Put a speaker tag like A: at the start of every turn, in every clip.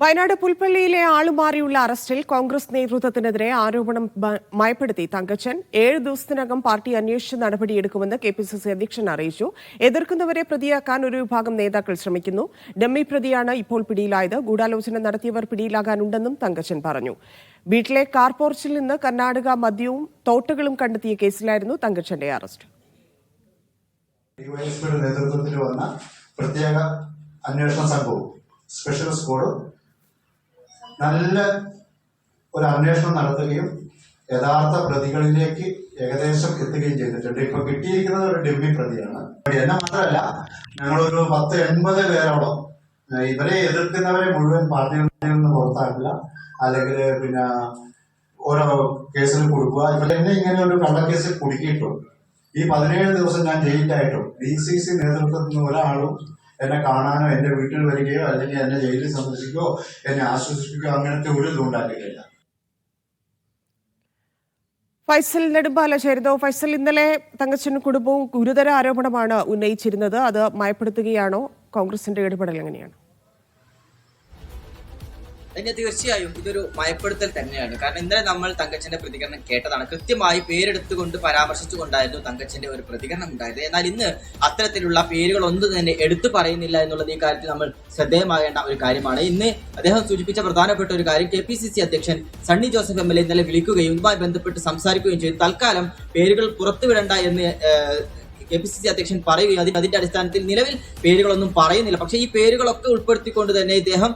A: വയനാട് പുൽപ്പള്ളിയിലെ ആളുമാറിയുള്ള അറസ്റ്റിൽ കോൺഗ്രസ് നേതൃത്വത്തിനെതിരെ ആരോപണം മയപ്പെടുത്തി തങ്കച്ചൻ. ഏഴ് ദിവസത്തിനകം പാർട്ടി അന്വേഷിച്ച് നടപടിയെടുക്കുമെന്ന് കെ പി സി സി അധ്യക്ഷൻ അറിയിച്ചു. എതിർക്കുന്നവരെ പ്രതിയാക്കാൻ ഒരു വിഭാഗം നേതാക്കൾ ശ്രമിക്കുന്നു. ഡമ്മി പ്രതിയാണ് ഇപ്പോൾ പിടിയിലായത്. ഗൂഢാലോചന നടത്തിയവർ പിടിയിലാകാനുണ്ടെന്നും തങ്കച്ചൻ പറഞ്ഞു. വീട്ടിലെ കാർ പോർച്ചിൽ നിന്ന് കർണാടക മദ്യവും തോട്ടുകളും കണ്ടെത്തിയ കേസിലായിരുന്നു തങ്കച്ചന്റെ അറസ്റ്റ്.
B: നേതൃത്വത്തിൽ വന്ന പ്രത്യേക അന്വേഷണ സംഘവും സ്പെഷ്യൽ സ്ക്വാഡും നല്ല ഒരു അന്വേഷണം നടത്തുകയും യഥാർത്ഥ പ്രതികളിലേക്ക് ഏകദേശം എത്തുകയും ചെയ്തിട്ടുണ്ട്. ഇപ്പൊ കിട്ടിയിരിക്കുന്നത് ഒരു ഡെമ്മി പ്രതിയാണ്. എന്നെ മാത്രമല്ല ഞങ്ങളൊരു പത്ത് എൺപത് പേരോളം ഇവരെ എതിർക്കുന്നവരെ മുഴുവൻ പാർട്ടിയിൽ നിന്ന് പുറത്താക്കുക അല്ലെങ്കിൽ പിന്നെ ഓരോ കേസിൽ കൊടുക്കുക. ഇവരെ എന്നെ ഇങ്ങനെ ഒരു കള്ളക്കേസിൽ കുടുക്കിയിട്ടുണ്ട്. ഈ പതിനേഴ് ദിവസം ഞാൻ ജയിലിലായിട്ടും ഡി സി സി നേതൃത്വത്തിൽ നിന്ന് ഒരാളും എന്നെ കാണാനോ എന്റെ വീട്ടിൽ വരികയോ അല്ലെങ്കിൽ എന്നെ ജയിലിൽ സന്ദർശിക്കുകയോ എന്നെ ആശ്വസിപ്പിക്കുകയോ അങ്ങനത്തെ ഒരു ഇതും
A: ഫൈസൽ നെടുമ്പാല ചേരുന്നു. ഫൈസൽ ഇന്നലെ തങ്കച്ചനും കുടുംബവും ഗുരുതര ആരോപണമാണ് ഉന്നയിച്ചിരുന്നത്. അത് മയപ്പെടുത്തുകയാണോ? കോൺഗ്രസിന്റെ ഇടപെടൽ എങ്ങനെയാണ്?
C: അതിന് തീർച്ചയായും ഇതൊരു മയപ്പെടുത്തൽ തന്നെയാണ്. കാരണം ഇന്നലെ നമ്മൾ തങ്കച്ചന്റെ പ്രതികരണം കേട്ടതാണ്. കൃത്യമായി പേരെടുത്തുകൊണ്ട് പരാമർശിച്ചുകൊണ്ടായിരുന്നു തങ്കച്ചന്റെ ഒരു പ്രതികരണം ഉണ്ടായത്. എന്നാൽ ഇന്ന് അത്തരത്തിലുള്ള പേരുകൾ ഒന്നും തന്നെ എടുത്തു പറയുന്നില്ല എന്നുള്ളത് ഈ കാര്യത്തിൽ നമ്മൾ ശ്രദ്ധേയമാകേണ്ട ഒരു കാര്യമാണ്. ഇന്ന് അദ്ദേഹം സൂചിപ്പിച്ച പ്രധാനപ്പെട്ട ഒരു കാര്യം കെ പി സി സി അധ്യക്ഷൻ Sunny Joseph M L A ഇന്നലെ വിളിക്കുകയും ഇതുമായി ബന്ധപ്പെട്ട് സംസാരിക്കുകയും ചെയ്തു. തൽക്കാലം പേരുകൾ പുറത്തുവിടണ്ട എന്ന് കെ പി സി സി അധ്യക്ഷൻ പറയുകയും അതിന് അതിന്റെ അടിസ്ഥാനത്തിൽ നിലവിൽ പേരുകളൊന്നും പറയുന്നില്ല. പക്ഷേ ഈ പേരുകളൊക്കെ ഉൾപ്പെടുത്തിക്കൊണ്ട് തന്നെ ഇദ്ദേഹം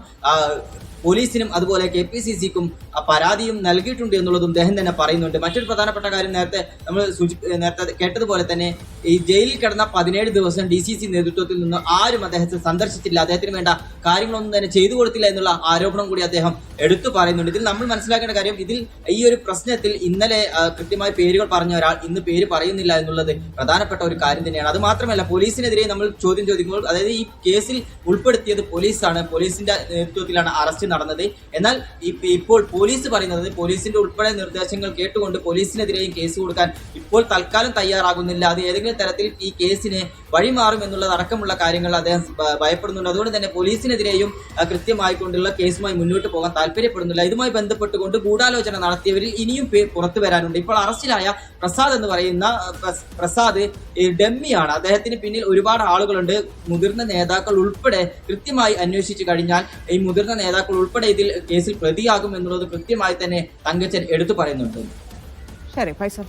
C: പോലീസിനും അതുപോലെ കെ പി സി സിക്കും പരാതിയും നൽകിയിട്ടുണ്ട് എന്നുള്ളതും അദ്ദേഹം തന്നെ പറയുന്നുണ്ട്. മറ്റൊരു പ്രധാനപ്പെട്ട കാര്യം നേരത്തെ നമ്മൾ സൂചി നേരത്തെ കേട്ടതുപോലെ തന്നെ ഈ ജയിലിൽ കിടന്ന പതിനേഴ് ദിവസം ഡി സി സി നേതൃത്വത്തിൽ നിന്ന് ആരും അദ്ദേഹത്തെ സന്ദർശിച്ചില്ല അദ്ദേഹത്തിന് വേണ്ട കാര്യങ്ങളൊന്നും തന്നെ ചെയ്തു കൊടുത്തില്ല എന്നുള്ള ആരോപണം കൂടി അദ്ദേഹം എടുത്തു പറയുന്നുണ്ട്. ഇതിൽ നമ്മൾ മനസ്സിലാക്കേണ്ട കാര്യം ഇതിൽ ഈ ഒരു പ്രശ്നത്തിൽ ഇന്നലെ കൃത്യമായി പേരുകൾ പറഞ്ഞ ഒരാൾ ഇന്ന് പേര് പറയുന്നില്ല എന്നുള്ളത് പ്രധാനപ്പെട്ട ഒരു കാര്യം തന്നെയാണ്. അത് മാത്രമല്ല പോലീസിനെതിരെ നമ്മൾ ചോദ്യം ചോദിക്കുമ്പോൾ അതായത് ഈ കേസിൽ ഉൾപ്പെടുത്തിയത് പോലീസാണ്. പോലീസിന്റെ നേതൃത്വത്തിലാണ് അറസ്റ്റ് നടന്നത്. എന്നാൽ ഇപ്പ- ഇപ്പോൾ പോലീസ് പറയുന്നത് പോലീസിന്റെ ഉൾപ്പെടെ നിർദ്ദേശങ്ങൾ കേട്ടുകൊണ്ട് പോലീസിനെതിരെയും കേസ് കൊടുക്കാൻ ഇപ്പോൾ തൽക്കാലം തയ്യാറാകുന്നില്ല. അത് ഏതെങ്കിലും തരത്തിൽ ഈ കേസിന് വഴിമാറും എന്നുള്ളത് അടക്കമുള്ള കാര്യങ്ങൾ അദ്ദേഹം ഭയപ്പെടുന്നുണ്ട്. അതുകൊണ്ട് തന്നെ പോലീസിനെതിരെയും കൃത്യമായി കൃത്യമായിക്കൊണ്ടുള്ള കേസുമായി മുന്നോട്ട് പോകാൻ താല്പര്യപ്പെടുന്നില്ല. ഇതുമായി ബന്ധപ്പെട്ടുകൊണ്ട് ഗൂഢാലോചന നടത്തിയവരിൽ ഇനിയും പേർ പുറത്തു വരാനുണ്ട്. ഇപ്പോൾ അറസ്റ്റിലായ പ്രസാദ് എന്ന് പറയുന്ന പ്രസാദ് ഡമ്മിയാണ്. അദ്ദേഹത്തിന് പിന്നിൽ ഒരുപാട് ആളുകളുണ്ട്. മുതിർന്ന നേതാക്കൾ ഉൾപ്പെടെ കൃത്യമായി അന്വേഷിച്ചു കഴിഞ്ഞാൽ ഈ മുതിർന്ന നേതാക്കൾ ഉൾപ്പെടെ ഇതിൽ കേസിൽ പ്രതിയാകും എന്നുള്ളത് കൃത്യമായി തന്നെ തങ്കച്ചൻ എടുത്തു പറയുന്നുണ്ട്.
A: ശരി ഫൈസൽ.